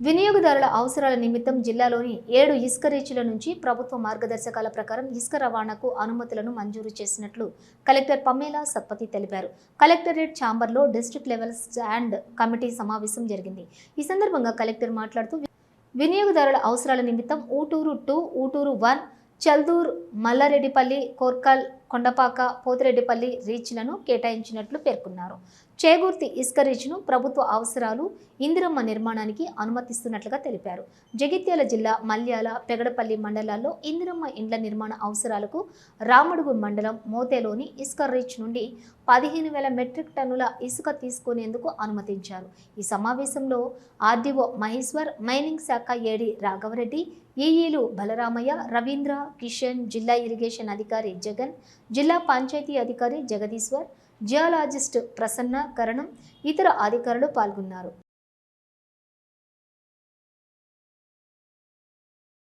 వినియోగదారుల అవసరాల నిమిత్తం జిల్లాలోని ఏడు ఇసుక రీచ్ల నుంచి ప్రభుత్వ మార్గదర్శకాల ప్రకారం ఇసుక రవాణాకు అనుమతులను మంజూరు చేసినట్లు కలెక్టర్ పమ్మేలా సత్పతి తెలిపారు. కలెక్టరేట్ ఛాంబర్లో డిస్టిక్ లెవెల్ స్టాండ్ కమిటీ సమావేశం జరిగింది. ఈ సందర్భంగా కలెక్టర్ మాట్లాడుతూ వినియోగదారుల అవసరాల నిమిత్తం ఊటూరు టూ ఊటూరు వన్ చల్దూర్ మల్లారెడ్డిపల్లి కోర్కల్ కొండపాక పోతిరెడ్డిపల్లి రీచ్లను కేటాయించినట్లు పేర్కొన్నారు. చేగూర్తి ఇసుక రీచ్ను ప్రభుత్వ అవసరాలు ఇందిరమ్మ నిర్మాణానికి అనుమతిస్తున్నట్లుగా తెలిపారు. జగిత్యాల జిల్లా మల్యాల పెగడపల్లి మండలాల్లో ఇందిరమ్మ ఇండ్ల నిర్మాణ అవసరాలకు రామడుగు మండలం మోతేలోని ఇసుక రీచ్ నుండి పదిహేను వేల మెట్రిక్ టన్నుల ఇసుక తీసుకునేందుకు అనుమతించారు. ఈ సమావేశంలో ఆర్డీఓ మహేశ్వర్ మైనింగ్ శాఖ ఏడి రాఘవరెడ్డి ఈఈలు బలరామయ్య రవీంద్ర కిషన్ జిల్లా ఇరిగేషన్ అధికారి జగన్ జిల్లా పంచాయతీ అధికారి జగదీశ్వర్ జియాలజిస్ట్ ప్రసన్న కరణం ఇతర అధికారులు పాల్గొన్నారు.